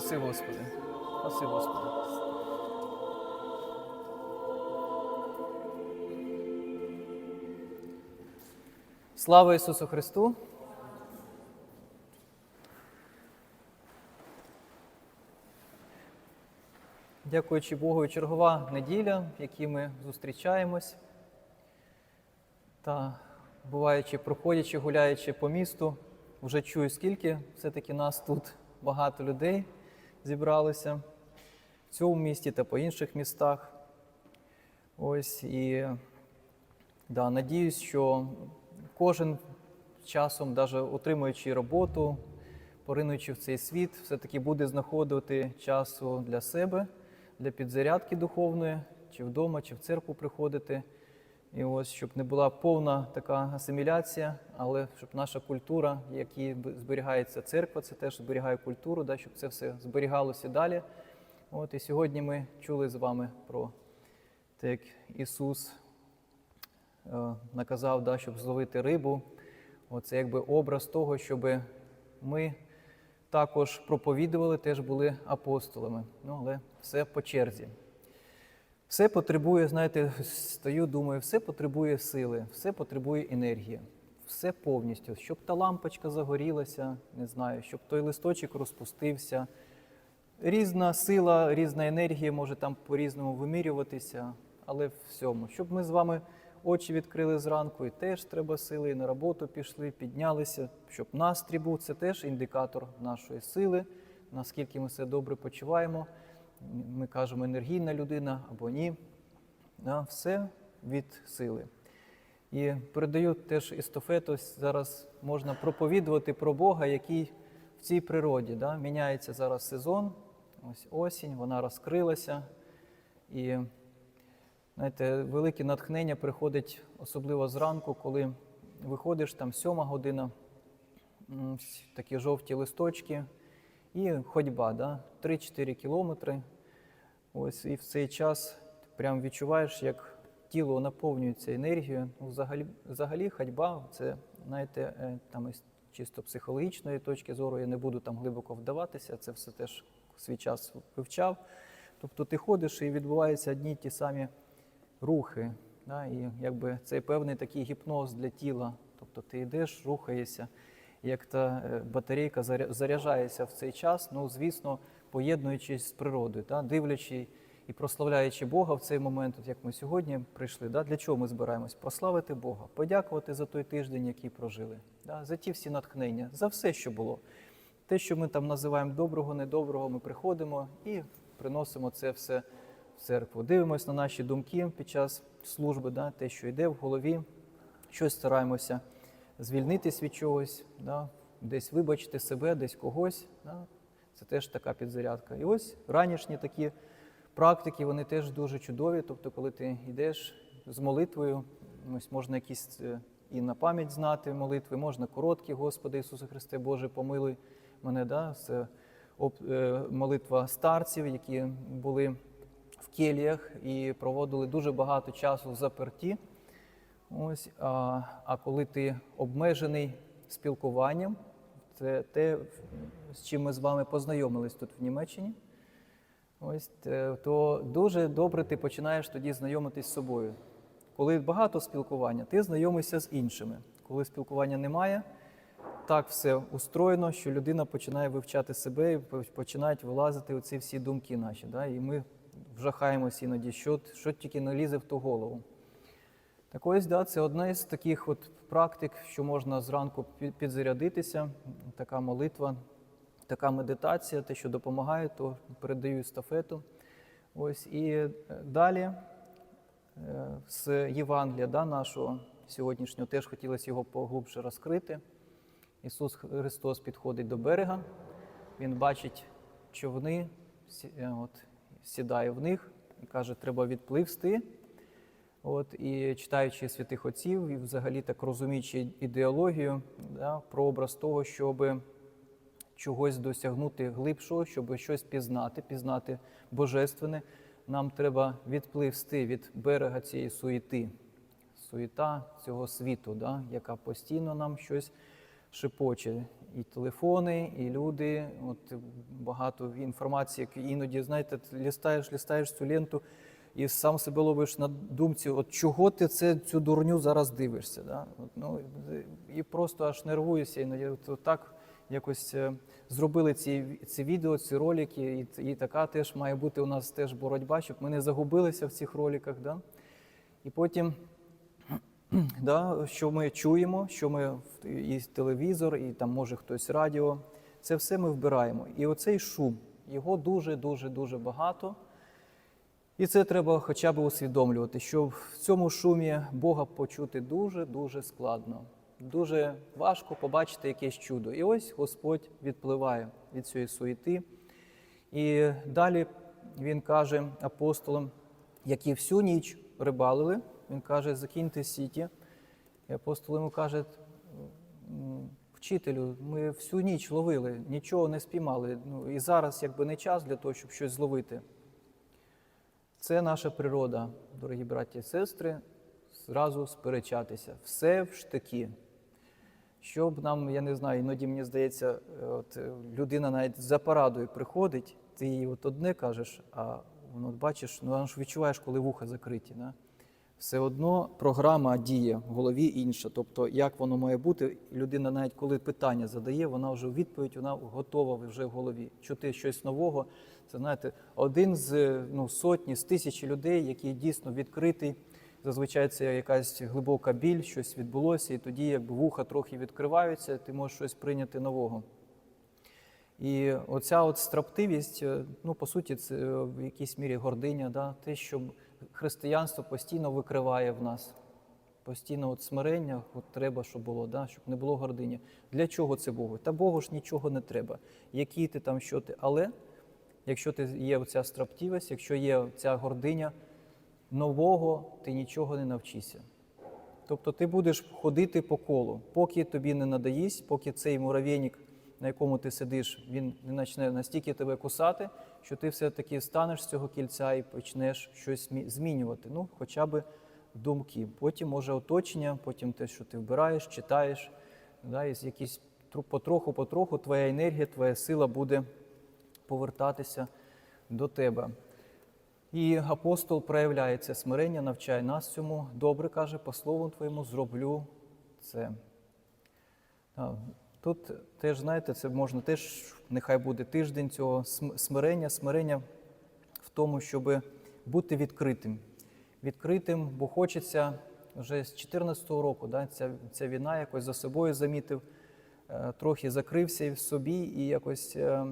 Спаси Господи. Спаси Господи. Слава Ісусу Христу! Дякуючи Богу, чергова неділя, в якій ми зустрічаємось. Та буваючи, проходячи, гуляючи по місту, вже чую, скільки все-таки нас тут багато людей зібралося в цьому місті та по інших містах. Ось і да, надіюсь, що кожен часом, навіть отримуючи роботу, поринуючи в цей світ, все-таки буде знаходити часу для себе, для підзарядки духовної, чи вдома, чи в церкву приходити. І ось щоб не була повна така асиміляція, але щоб наша культура, в якій зберігається церква, це теж зберігає культуру, да, щоб це все зберігалося далі. От і сьогодні ми чули з вами про те, як Ісус е, наказав, да, щоб зловити рибу. Оце якби образ того, щоб ми також проповідували, теж були апостолами. Ну, але все по черзі. Все потребує, знаєте, стою, думаю, все потребує сили, все потребує енергії, все повністю, щоб та лампочка загорілася, не знаю, щоб той листочок розпустився. Різна сила, різна енергія може там по-різному вимірюватися, але всьому. Щоб ми з вами очі відкрили зранку, і теж треба сили, і на роботу пішли, піднялися, щоб настрій був, це теж індикатор нашої сили, наскільки ми себе добре почуваємо. Ми кажемо енергійна людина або ні. Да, все від сили. І передаю теж естафету. Зараз можна проповідувати про Бога, який в цій природі. Да? Міняється зараз сезон, ось осінь, вона розкрилася. І знаєте, велике натхнення приходить особливо зранку, коли виходиш там сьома година, такі жовті листочки, і ходьба, да? 3-4 кілометри. Ось і в цей час прям відчуваєш, як тіло наповнюється енергією. Ну, взагалі, взагалі ходьба це, знаєте, е, там із чисто психологічної точки зору, я не буду там глибоко вдаватися, це все теж свій час вивчав. Тобто ти ходиш і відбуваються одні ті самі рухи. Да? І якби це певний такий гіпноз для тіла. Тобто ти йдеш, рухаєшся, як та е, батарейка заряджається в цей час, ну, звісно, поєднуючись з природою, да? дивлячи і прославляючи Бога в цей момент, от як ми сьогодні прийшли. Да? Для чого ми збираємось? Прославити Бога, подякувати за той тиждень, який прожили, да? за ті всі натхнення, за все, що було. Те, що ми там називаємо доброго, недоброго, ми приходимо і приносимо це все в церкву. Дивимося на наші думки під час служби, да, те, що йде в голові, щось стараємося звільнитись від чогось, да, десь вибачити себе, десь когось. Да. Це теж така підзарядка. І ось ранішні такі практики, вони теж дуже чудові. Тобто, коли ти йдеш з молитвою, ось можна якісь е, і на пам'ять знати молитви, можна короткі, Господи Ісусе Христе, Боже, помилуй мене. Да? Це е, молитва старців, які були в келіях і проводили дуже багато часу в заперті. Ось, а, а коли ти обмежений спілкуванням, це те, з чим ми з вами познайомились тут в Німеччині. Ось то дуже добре ти починаєш тоді знайомитись з собою. Коли багато спілкування, ти знайомишся з іншими. Коли спілкування немає, так все устроєно, що людина починає вивчати себе і починають вилазити оці всі думки наші. Да? І ми вжахаємося іноді, що, що тільки не лізе в ту голову. Так ось, да, це одна із таких от практик, що можна зранку підзарядитися, така молитва, така медитація, те, що допомагає, то передаю естафету. Ось і е, далі е, з Євангелія да, нашого сьогоднішнього теж хотілося його поглубше розкрити. Ісус Христос підходить до берега, Він бачить човни, е, от, сідає в них і каже, треба відпливсти. От, і читаючи святих отців, і взагалі так розуміючи ідеологію да, про образ того, щоб чогось досягнути глибшого, щоб щось пізнати, пізнати божественне, нам треба відпливсти від берега цієї суєти, суєта цього світу, да, яка постійно нам щось шепоче. і телефони, і люди. От багато інформації, як іноді, знаєте, лістаєш, лістаєш цю ленту і сам себе ловиш на думці, от чого ти це, цю дурню зараз дивишся. Да? От, ну, і просто аж нервуюся. Іноді от, так якось е, зробили ці, ці відео, ці ролики, і, і така теж має бути у нас теж боротьба, щоб ми не загубилися в цих роликах. Да? І потім да, що ми чуємо, що ми і телевізор, і там може хтось радіо. Це все ми вбираємо. І оцей шум, його дуже, дуже, дуже багато. І це треба хоча б усвідомлювати, що в цьому шумі Бога почути дуже-дуже складно. Дуже важко побачити якесь чудо. І ось Господь відпливає від цієї суєти. І далі він каже апостолам, які всю ніч рибалили, він каже, закиньте сіті. І апостол йому каже, вчителю, ми всю ніч ловили, нічого не спіймали. Ну, і зараз якби не час для того, щоб щось зловити. Це наша природа, дорогі браті і сестри, зразу сперечатися. Все в штики. Щоб нам, я не знаю, іноді мені здається, от е, людина навіть за парадою приходить, ти їй от одне кажеш, а воно бачиш, ну воно ж відчуваєш, коли вуха закриті. Да? Все одно програма діє в голові інша. Тобто, як воно має бути, людина навіть коли питання задає, вона вже відповідь вона готова вже в голові. Чути щось нового. Це знаєте, один з ну, сотні, з тисячі людей, який дійсно відкритий. Зазвичай це якась глибока біль, щось відбулося, і тоді, якби вуха трохи відкриваються, ти можеш щось прийняти нового. І оця от строптивість, е, ну по суті, це е, в якійсь мірі гординя, да? те, що християнство постійно викриває в нас. Постійно от смирення от треба, щоб було, да? щоб не було гордині. Для чого це Богу? Та Богу ж нічого не треба. Який ти там, що ти. Але якщо ти є оця строптивість, якщо є ця гординя, нового ти нічого не навчишся. Тобто ти будеш ходити по колу, поки тобі не надаїсть, поки цей муравейник, на якому ти сидиш, він не почне настільки тебе кусати, що ти все-таки станеш з цього кільця і почнеш щось змінювати. Ну, хоча б думки. Потім може оточення, потім те, що ти вбираєш, читаєш, да, і якісь потроху, потроху твоя енергія, твоя сила буде повертатися до тебе. І апостол проявляє це смирення, навчає нас цьому. Добре каже, по слову твоєму зроблю це. Тут теж, знаєте, це можна теж, нехай буде тиждень цього смирення, смирення в тому, щоб бути відкритим. Відкритим, бо хочеться вже з 2014 року, да, ця, ця війна якось за собою замітив, е, трохи закрився в собі і якось е,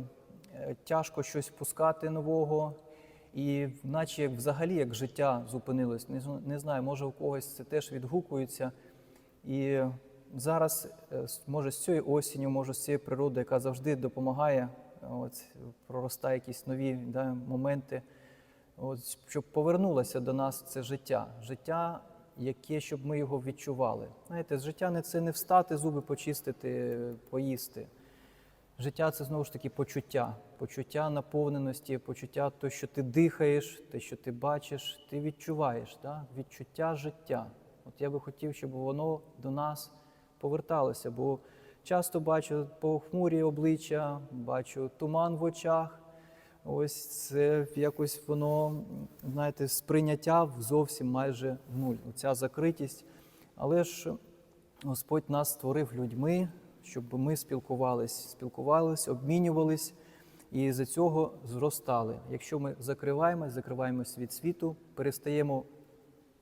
тяжко щось впускати нового. І наче як взагалі як життя зупинилось. Не, не знаю, може у когось це теж відгукується. І зараз, е, може, з цією осінню, може, з цією природою, яка завжди допомагає, е, от, проростає якісь нові да, моменти, от, щоб повернулося до нас це життя. Життя, яке, щоб ми його відчували. Знаєте, життя не це не встати, зуби почистити, поїсти. Життя це знову ж таки почуття, почуття наповненості, почуття того, що ти дихаєш, те, що ти бачиш, ти відчуваєш, да? відчуття життя. От я би хотів, щоб воно до нас поверталося, бо часто бачу похмурі обличчя, бачу туман в очах. Ось це якось воно, знаєте, сприйняття зовсім майже нуль. Оця закритість. Але ж Господь нас створив людьми, щоб ми спілкувались, спілкувались, обмінювались і за цього зростали. Якщо ми закриваємось, закриваємось від світу, перестаємо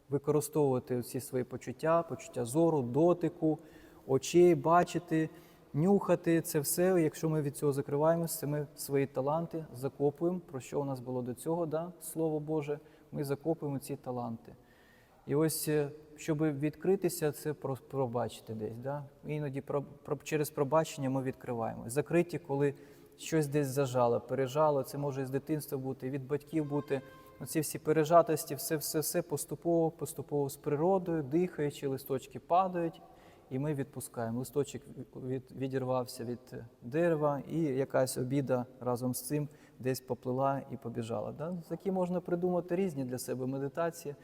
використовувати ці свої почуття, почуття зору, дотику, очей, бачити, нюхати це все. Якщо ми від цього закриваємося, це ми свої таланти закопуємо. Про що у нас було до цього, да? Слово Боже, ми закопуємо ці таланти. І ось, е, щоб відкритися, це про- пробачити десь. Да? Іноді про, про, через пробачення ми відкриваємо. Закриті, коли щось десь зажало, пережало, це може з дитинства бути, від батьків бути. Оці всі пережатості, все, все, все поступово, поступово з природою, дихаючи, листочки падають, і ми відпускаємо. Листочок від, відірвався від дерева, і якась обіда разом з цим десь поплила і побіжала. Да? Такі можна придумати різні для себе медитації.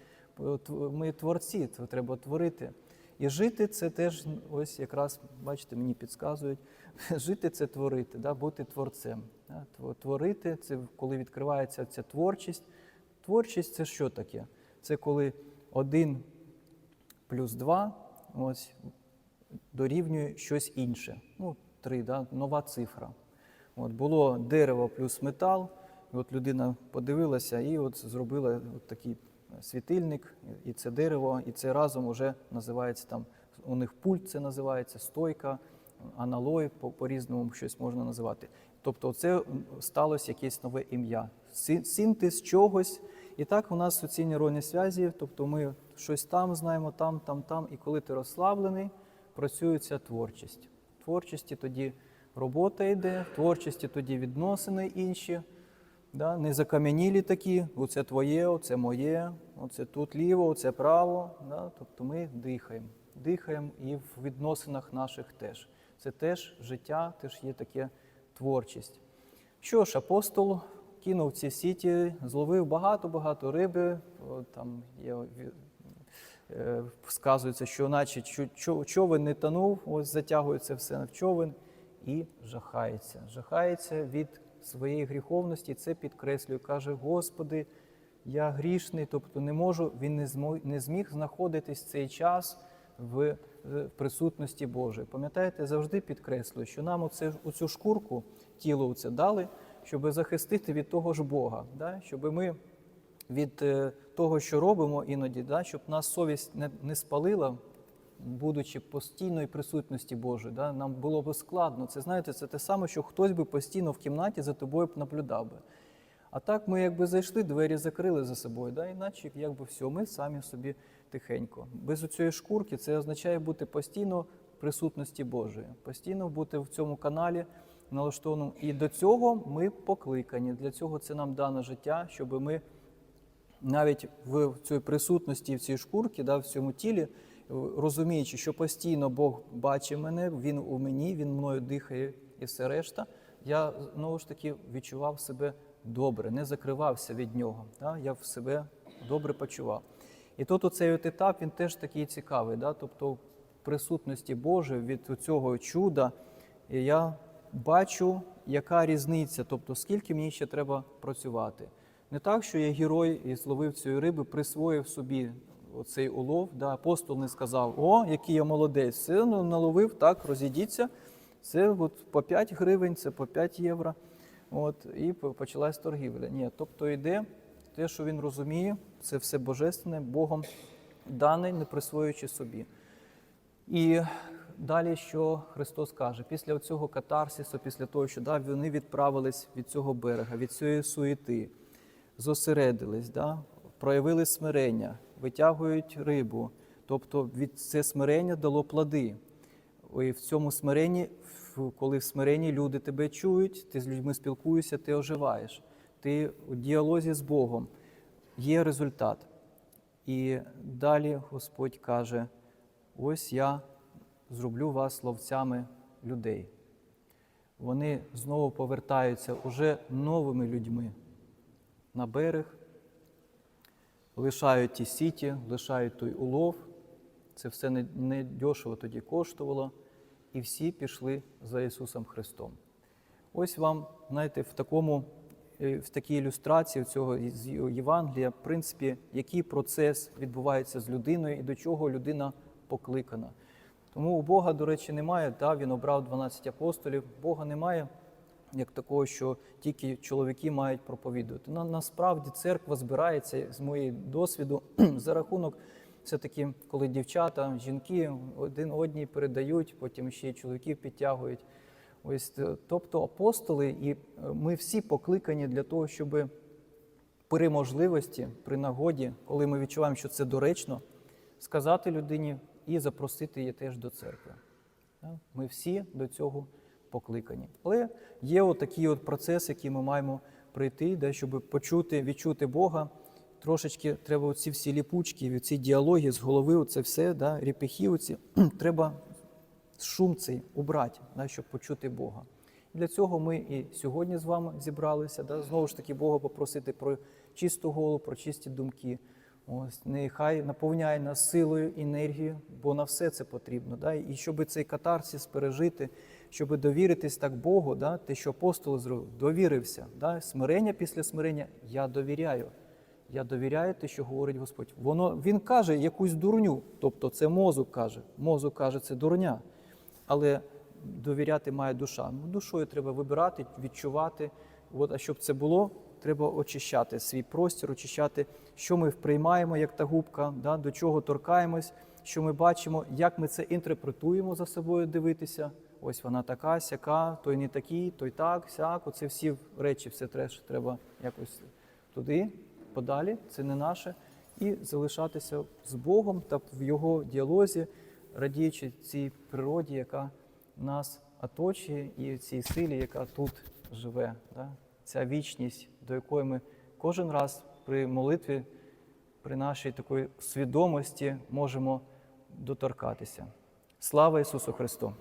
Ми творці, треба творити. І жити це теж ось якраз, бачите, мені підказують, жити це творити, да, бути творцем. Да. Творити це коли відкривається ця творчість. Творчість це що таке? Це коли один плюс два ось, дорівнює щось інше. Ну, три, да, нова цифра. От, було дерево плюс метал, і от людина подивилася і от зробила от такий світильник, і це дерево, і це разом вже називається там, у них пульт це називається, стойка, аналой, по- по-різному щось можна називати. Тобто це сталося якесь нове ім'я. Синтез чогось. І так у нас ці нейронні зв'язі, тобто ми щось там знаємо, там, там, там. І коли ти розслаблений, працює ця творчість. Творчості тоді робота йде, в творчості тоді відносини інші. Да? Не закам'янілі такі, оце твоє, оце моє, оце тут ліво, оце право. Да? Тобто ми дихаємо. Дихаємо і в відносинах наших теж. Це теж життя, теж є таке творчість. Що ж, апостол кинув ці сіті, зловив багато-багато риби. Там є, сказується, що наче чо- чо- човен не тонув, ось затягується все в човен і жахається. Жахається від своєї гріховності, це підкреслює. Каже: Господи, я грішний, тобто не можу, він не змог, не зміг знаходитись цей час в е, присутності Божої. Пам'ятаєте, завжди підкреслюю, що нам оце, оцю шкурку, тіло це дали, щоб захистити від того ж Бога, да? щоб ми від е, того, що робимо іноді, да? щоб нас совість не, не спалила, будучи постійної присутності Божої. Да? Нам було б складно. Це знаєте, це те саме, що хтось би постійно в кімнаті за тобою б наблюдав би. А так ми якби зайшли, двері закрили за собою, да? іначе якби все, ми самі собі тихенько. Без цієї шкурки це означає бути постійно в присутності Божої, постійно бути в цьому каналі налаштованому. І до цього ми покликані. Для цього це нам дане життя, щоб ми навіть в цій присутності, в цій шкурці, да, в цьому тілі, е, розуміючи, що постійно Бог бачить мене, Він у мені, Він мною дихає і все решта, я знову ж таки відчував себе добре, не закривався від нього. Да, я в себе добре почував. І тут оцей от етап він теж такий цікавий. Да, тобто в присутності Божої від цього чуда я бачу, яка різниця, тобто скільки мені ще треба працювати. Не так, що я герой і зловив цієї риби, присвоїв собі оцей улов. Да, апостол не сказав, о, який я молодець, все ну, наловив, так, розійдіться. Це от по 5 гривень, це по 5 євро. От, і почалась торгівля. Ні, тобто йде те, що він розуміє, це все божественне, Богом дане, не присвоюючи собі. І далі, що Христос каже, після цього катарсису, після того, що да, вони відправились від цього берега, від цієї суєти, зосередились, да, проявили смирення, витягують рибу. Тобто від це смирення дало плоди. І в цьому смиренні, коли в смиренні люди тебе чують, ти з людьми спілкуєшся, ти оживаєш. Ти у діалозі з Богом є результат. І далі Господь каже: ось я зроблю вас ловцями людей. Вони знову повертаються уже новими людьми на берег, лишають ті сіті, лишають той улов. Це все не, дешево тоді коштувало. І всі пішли за Ісусом Христом. Ось вам, знаєте, в такому, е, в такій ілюстрації цього Євангелія, в принципі, який процес відбувається з людиною і до чого людина покликана. Тому у Бога, до речі, немає, да, Він обрав 12 апостолів. Бога немає як такого, що тільки чоловіки мають проповідувати. На, насправді церква збирається з моєї досвіду за рахунок все-таки, коли дівчата, жінки один одній передають, потім ще й чоловіків підтягують. Ось, е, тобто апостоли, і е, ми всі покликані для того, щоб при можливості, при нагоді, коли ми відчуваємо, що це доречно, сказати людині і запросити її теж до церкви. Ми всі до цього покликані. Але є отакий от процес, який ми маємо пройти, да, щоб почути, відчути Бога. Трошечки треба ці всі ліпучки, ці діалоги з голови, це все, да, ріпехи оці, треба шум цей убрати, да, щоб почути Бога. Для цього ми і сьогодні з вами зібралися. Да, знову ж таки, Бога попросити про чисту голову, про чисті думки. Ось нехай наповняє нас силою, енергією, бо на все це потрібно. Да? І щоб цей катарсис пережити, щоб довіритись так Богу, да, те, що апостол зробив, довірився. Да, смирення після смирення я довіряю. Я довіряю те, що говорить Господь. Воно, Він каже якусь дурню, тобто це мозок каже. Мозок каже, це дурня. Але довіряти має душа. Ну, душою треба вибирати, відчувати. От, а щоб це було, треба очищати свій простір, очищати, що ми приймаємо, як та губка, да, до чого торкаємось, що ми бачимо, як ми це інтерпретуємо за собою дивитися. Ось вона така, сяка, той не такий, той так, сяк. Оце всі речі, все треш, треба якось туди, подалі, це не наше, і залишатися з Богом та в Його діалозі, радіючи цій природі, яка нас оточує, і цій силі, яка тут живе. Да? Ця вічність, до якої ми кожен раз при молитві, при нашій такої свідомості можемо доторкатися. Слава Ісусу Христу!